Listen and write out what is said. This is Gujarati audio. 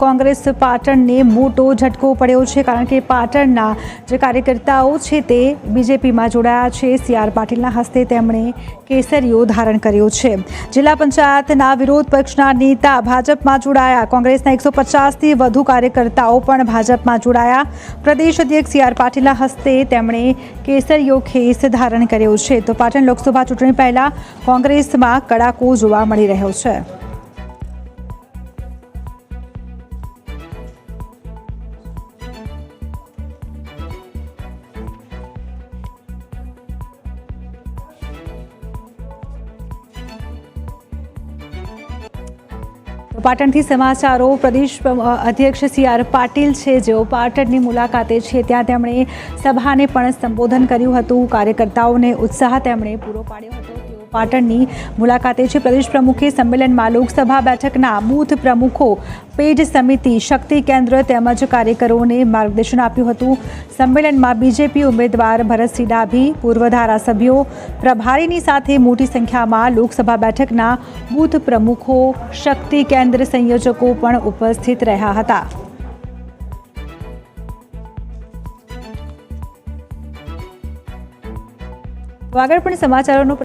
કોંગ્રેસ પાટણને મોટો ઝટકો પડ્યો છે કારણ કે પાટણના જે કાર્યકર્તાઓ છે તે બીજેપીમાં જોડાયા છે. સી આર પાટીલના હસ્તે તેમણે કેસરીઓ ધારણ કર્યો છે. જિલ્લા પંચાયતના વિરોધ પક્ષના નેતા ભાજપમાં જોડાયા. કોંગ્રેસના એકસો પચાસથી વધુ કાર્યકર્તાઓ પણ ભાજપમાં જોડાયા. પ્રદેશ અધ્યક્ષ સી આર પાટીલના હસ્તે તેમણે કેસરીઓ ખેસ ધારણ કર્યો છે. તો પાટણ લોકસભા ચૂંટણી પહેલા કોંગ્રેસમાં કડાકો જોવા મળી રહ્યો છે. પાટણથી સમાચારો. પ્રદેશ અધ્યક્ષ સી આર પાટીલ છે, જેઓ પાટણની મુલાકાતે છે. ત્યાં તેમણે સભાને પણ સંબોધન કર્યું હતું. કાર્યકર્તાઓને ઉત્સાહ તેમણે પૂરો પાડ્યો હતો. પાટણની મુલાકાતે છે. પ્રદેશ પ્રમુખે સંમેલનમાં લોકસભા બેઠકના બૂથ પ્રમુખો, પેજ સમિતિ, શક્તિ કેન્દ્ર તેમજ કાર્યકરોને માર્ગદર્શન આપ્યું હતું. સંમેલનમાં બીજેપી ઉમેદવાર ભરતસિંહ ડાભી, પૂર્વ ધારાસભ્યો, પ્રભારીની સાથે મોટી સંખ્યામાં લોકસભા બેઠકના બૂથ પ્રમુખો, શક્તિ કેન્દ્ર સંયોજકો પણ ઉપસ્થિત રહ્યા હતા. આગળ પણ સમાચારોનો